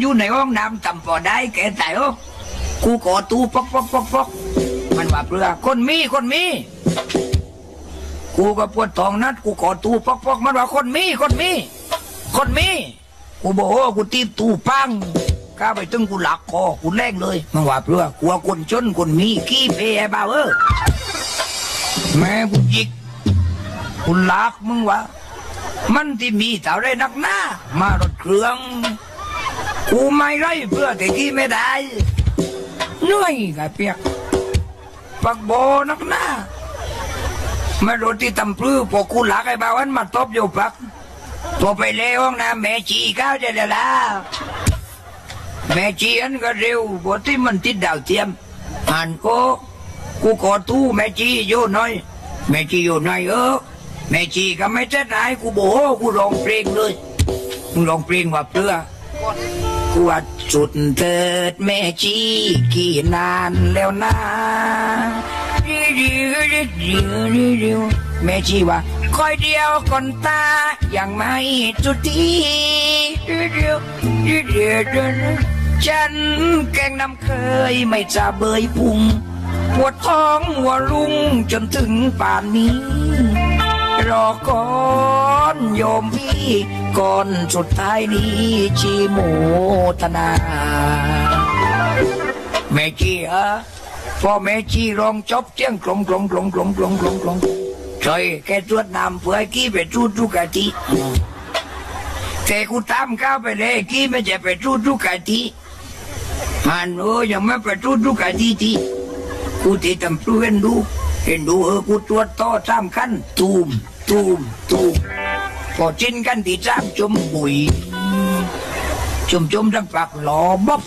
อยู่ในห้องน้ำตำพอได้แกตายโอ้กูกอตูปอกปอกปอกปอกมันว่าเปลือคนมีคนมี กูก็ปวดท้องนัดกูกอตู้ปอกปอกมันว่าคนมีคนมี คนมี กูบอกว่ากูตีตู้ปังก้าไปตึงกูหลักคอกูแรงเลยมันว่าเปลือกลัวคนจนคนมีขี้เพยบ้าเออแม่กูจิกกูหลักมึงวะมันที่มีเท่าไรนักหน้ามารถเครื่อง กูไม่ไรเพื่อแต่กี้ไม่ได้เหนื่อยกับเปียกปักโบนักหน้าไม่รถที่ตำปลื้อพอกูหลักไอ้บาวันมาตบอยู่ปักตัวไปเลยห้องน้ำแม่ชีเข้าจะได้แล้วแม่ชีอันก็เร็วบทที่มันติดดาวเทียมอ่านก็กูขอตู้แม่ชีอยู่น่อยแม่ชีอยู่น่อยเออแม่ชีก็ไม่เจ็ดไหนกูโบกูร้องเพลงเลยมึงร้องเพลงว่าเพื่อ กว่าสุดเถิดแม่ชีกี่นานแล้วนะแม่ชีว่าคอยเดียวก่อนตายังไม่จุดทีฉันแกงน้ำเคยไม่จะเบยพุงปวดท้องหัวลุงจนถึงป่านนี้ รอก่อนโยมพี่ก่อนสุดท้ายนี้ชีโมทนา แม่ชีฮะพ่อแม่ชีร้องจบเจียงกลงกลงกลงกลงกลงกลงกลงใช่แกตรวจน้ำเพื่อกี้ไปจูดทุกะทิแต่กูตามเข้าไปเลยกี้ไม่จะไปจูดทุกะทิมันโอ้ยังไม่ไปจูดทุกะทิทีกูติดตำพลูเห็นดูเห็นดูเออกูตรวจต่อสามขั้นตูม ตูมตูมพอจิ้นกันที่สามจุ่มบุยจุ่มจุ่มทั้งปากหลอบ๊อบ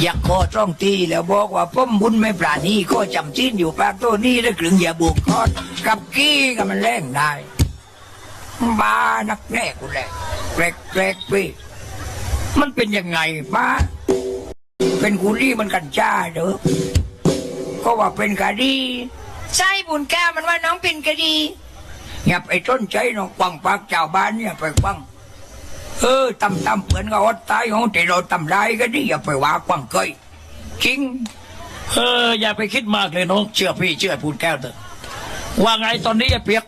อยากขอจ้องตีแล้วบอกว่าผมบุญไม่ปราณีก็จำจิ้นอยู่ปากตัวนี้แล้วกลึงอย่าบุกทอดกับกี้ก็มันแรงได้บ้านักแน่กูแหละแปลกแปลกๆไปมันเป็นยังไงบ้าเป็นกุลี่มันกันจ้าเด้อก็ว่าเป็นคดี ใช่บุญแก้วมันว่าน้องเป็นคดี อย่าไปต้นใจน้องฟังปากเจ้าบ้านเนี่ยไปฟังเออตำตำเหมือนกับอดตายของแต่เราตำได้ก็ดีอย่าไปว่าควังเคยจริงเอออย่าไปคิดมากเลยน้องเชื่อพี่เชื่อพูดแก้วเถอะว่าไงตอนนี้ไอ้เปียก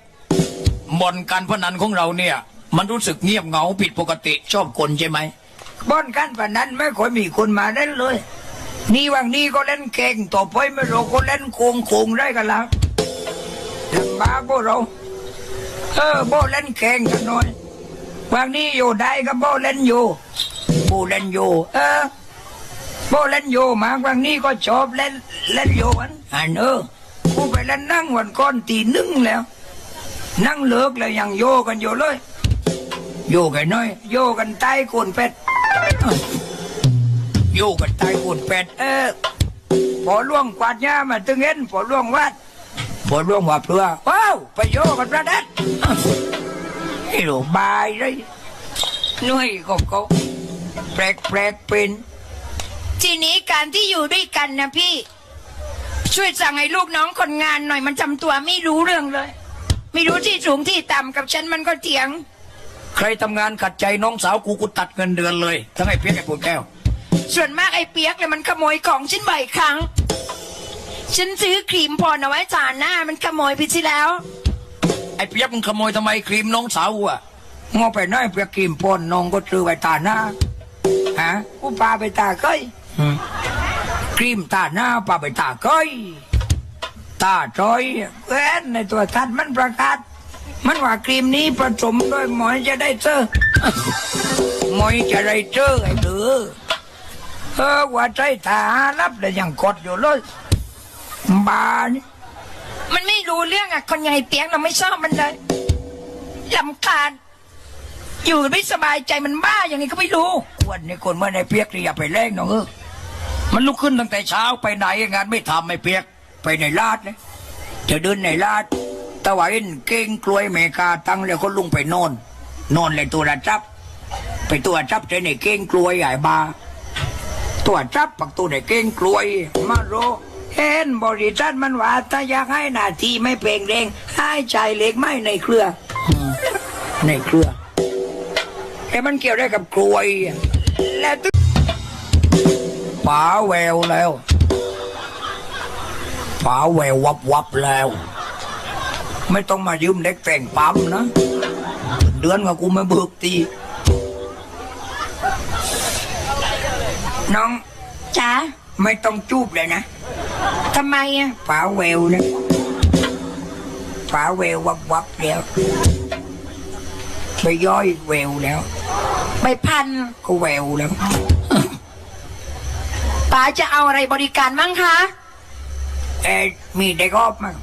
บ่อนการพนันของเราเนี่ย มันรู้สึกเงียบเหงาผิดปกติชอบคนใช่ไหมบอนกันปานนั้นไม่ค่อยมีคนมาเล่นเลย นี่วังนี้ก็เล่นเก่งต่อไปไม่รู้ก็เล่นโคงโคงได้กันแล้วลำบาพวกเรา เออโบเล่นเก่งกันหน่อยวังนี้อยู่ได้ก็โบเล่นอยู่โบเล่นอยู่ เออโบเล่นอยู่มาวังนี้ก็ชอบเล่นเล่นอยู่อันอันเออกูไปเล่นนั่งวันก่อนตีหนึ่งแล้ว นั่งเลิกแล้วยังโยกันอยู่เลย โยกันน้อย โยกันใต้โคนเป็ดโยกันใต้โคนเป็ดเออพอล่วงกวาดหญ้ามาตึงเห็นพอล่วงวัด พอล่วงว่าเปลือว้าวไปโยกันประเด็ดไอ้หลูบายเลยหนุ่ยก็เขาแปลกแปลกๆเป็นทีนี้การที่อยู่ด้วยกันนะพี่ ช่วยสั่งให้ลูกน้องคนงานหน่อยมันจำตัวไม่รู้เรื่องเลย ไม่รู้ที่สูงที่ต่ำกับฉันมันก็เถียง ใครทำงานขัดใจน้องสาวกูกูตัดเงินเดือนเลย ทั้งไอ้เปียกไอ้พูดแก้ว ส่วนมากไอ้เปียกเลยมันขโมยของฉันบ่อยครั้ง ฉันซื้อครีมพรเอาไว้ทาหน้ามันขโมยไปที่แล้ว ไอ้เปียกมึงขโมยทำไมครีมน้องสาวกูอะงอไปน้อยเปลือกกิมปนน้องก็ซื้อไว้ตาหน้าฮะกูพาไปตาเก้ยอืมครีมตาหน้าปาไปตาก้อยตาจอยเว้นในตัวทัดมันประกาศ มันว่าครีมนี้ผสมด้วยหมอยจะได้เจอหมอยจะได้เจอไอ้เดือเออว่าใจทารับแต่ยังกดอยู่เลย บานี่มันไม่รู้เรื่องอะคนใหญ่เปียกเราไม่ชอบมันเลยลำคาญอยู่ไม่สบายใจมันบ้าอย่างนี้ก็ไม่รู้วันนี้คนเมื่อในเปียกนี่อย่าไปแรงน้องเออมันลุกขึ้นตั้งแต่เช้าไปไหนงานไม่ทำไม่เปียกไปในลาดเลยจะเดินในลาดตะวันเก่งกลวยเมกาตั้งแล้วก็ลุงไปนอนนอนเลยตัวระจับ ไปตัวจับใจในเก่งกลวยใหญ่บาตัวจับปักตัวในเก่งกลวยมาโร เห็นบริษัทมันว่าถ้าอยากให้หนาทีไม่เปล่งเร่งให้ใจายเหล็กไม่ในเครือ ในเครือแต่มันเกี่ยวได้กับกลวยแล้วตึป๋าแววแล้วป๋าแวววับวับแล้ว ไม่ต้องมายืมเด็กแต่งปั๊มนะ เดือนกับกูไม่เบิกตีน้องจ๋าไม่ต้องจูบเลยนะ ทำไมอะป๋าแววนะป๋าแวววับวับแล้วไปย่อยแววแล้วใบพันก็แววแล้วป๋าจะเอาอะไรบริการมั่งคะเอ็มีเด็กออบมั้ง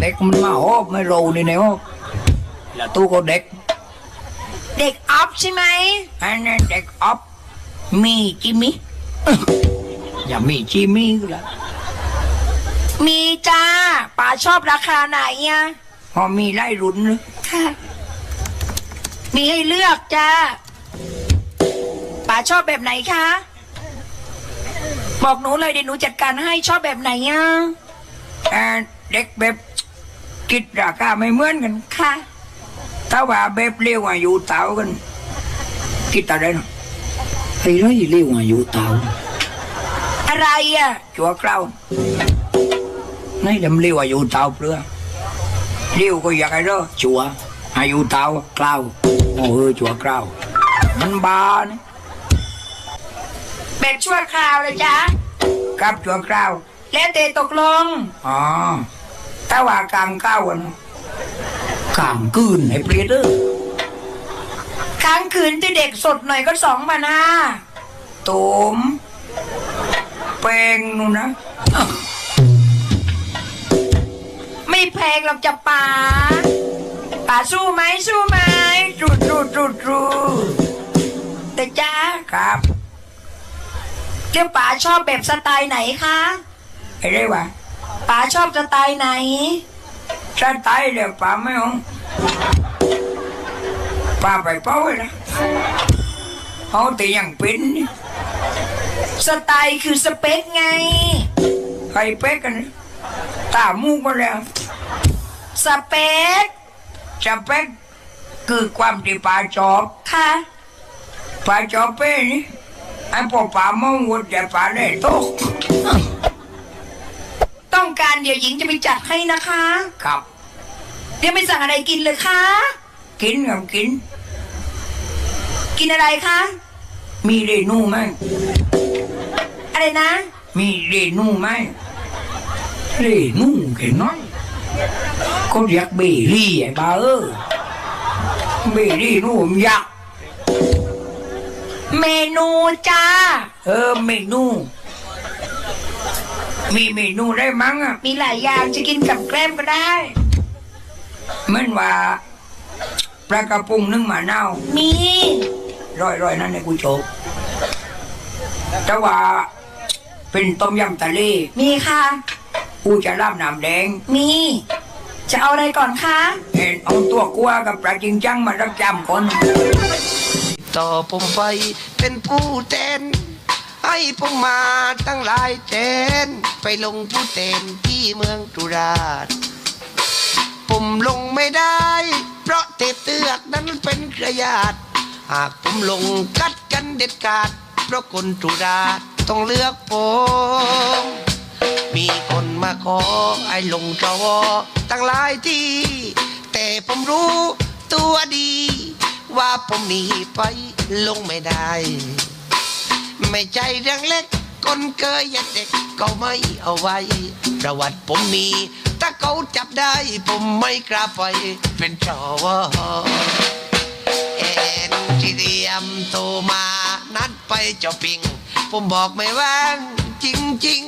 เด็กมันมาออบไม่รู้นี่ในออบแล้วตู้ก็เด็ก เด็กออฟใช่ไหมอันนั้นเด็กออบมีจิมมี่อย่ามีจิมมี่ก็แล้ว มีจ้าป๋าชอบราคาไหนอะพอมีไล่รุนเลยค่ะมีให้เลือกจ้าป๋าชอบแบบไหนคะ บอกหนูเลยเดี๋ยวหนูจัดการให้ชอบแบบไหนอะอ่าเด็กแบบคิดราคาไม่เหมือนกันค่ะ ถ้าว่าแบบเลี้ยวอายุเต่ากันคิดอะไรนะไอ้ไรเลี้ยวอายุเต่าอะไรอะชัวเกล้าในเดมเลี้ยวอายุเต่าเปลือเลี้ยวก็อยากไอ้เด้อชัวอายุเต่าเกล้าโอ้เออชัวเกล้ามันบานแบบชั่วคราวเลยจ้ากับชัวเกล้าแล้วแต่ตกลงอ๋อถ้าว่ากลางเก้าวันกลางคืนไอ้เปรียดเด้อค้างคืนที่เด็กสดหน่อยก็สองพันห้าโตมแปลงนู่นนะ แพงหรอกจะป๋าป๋าสู้ไหมสู้ไหมจุดจุดจุดจุดแต่จ้าครับเรียกป๋าชอบแบบสไตล์ไหนคะไอ้ได้วะป๋าชอบสไตล์ไหนฉันตายเลยป่าไม่เอาป่าไปเป้าเลยนะเอาแต่ยังเป็นนี่สไตล์คือสเปคไงใครเป๊กกันตามูกมาแล้ว สเปคจะเป๊กคือความที่ป่าชอบค่ะป่าชอบเป้นี่ไอ้พวกป่ามองวัดแต่ป่าได้โตกต้องการเดี๋ยวหญิงจะไปจัดให้นะคะ ครับเดี๋ยวไม่สั่งอะไรกินเลยคะกินกับกิน กินอะไรคะมีเรนูไหมอะไรนะ มีเรนูไหมเรนูแค่น้อย ก็เรียกเบรี่ไอ้บ้าเออเบรี่นูมนยักษ์เมนูจ้า เออเมนู มีเมนูได้มั้งอะ มีหลายอย่างจะกินกับแกล้มก็ได้ เหมือนว่าปลากระปุงนึ่งมะนาวมีร้อยร้อยๆนั่นในกูโชกแต่ว่าเป็นต้มยำทะเล มีค่ะ กูจะราบน้ำแดง มี จะเอาอะไรก่อนคะ เห็นเอาตัวกัวกับปลาจริงจังมารับจำคน ต่อผมไปเป็นผู้แทนให้ผมมาตั้งหลายแทนไปลงผู้แทนที่เมืองตุราชผมลงไม่ได้ เพราะเตเตือกนั้นเป็นเครือญาติหากผมลงกัดกันเด็ดขาด เพราะคนตุราชต้องเลือกผมมีคน มาขอให้ลงจวตั้งหลายทีแต่ผมรู้ตัวดี ว่าผมหนีไปลงไม่ได้ ไม่ใจเรื่องเล็กคนเคยยัดเด็กก็ไม่เอาไว้ ประวัติผมมี ถ้าเขาจับได้ผมไม่กล้าไปเป็นจวเอ็นที่เรียมโทรมานัดไปจอปิง ผมบอกไม่ว่างจริง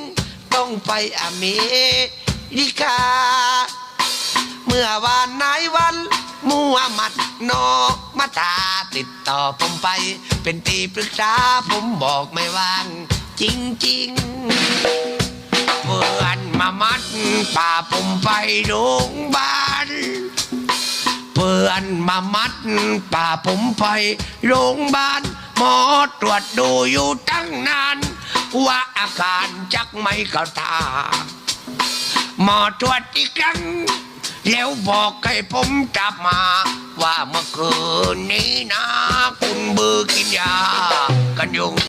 ต้องไปอเมริกา เมื่อวานนายวันมูฮัมหมัดโนมาตาติดต่อผมไป เป็นที่ปรึกษาผมบอกไม่ว่าง จริงๆเพื่อนมามัดป่าผมไปโรงพยาบาลเพื่อนมามัดป่าผมไปโรงพยาบาลหมอตรวจดูอยู่ตั้งนาน ว่าอาการจักไม่เข้าท่าหมอตรวจอีกครั้งแล้วบอกให้ผมกลับมา ว่าเมื่อคืนนี้นะ คุณเบอร์กินยา กันยุง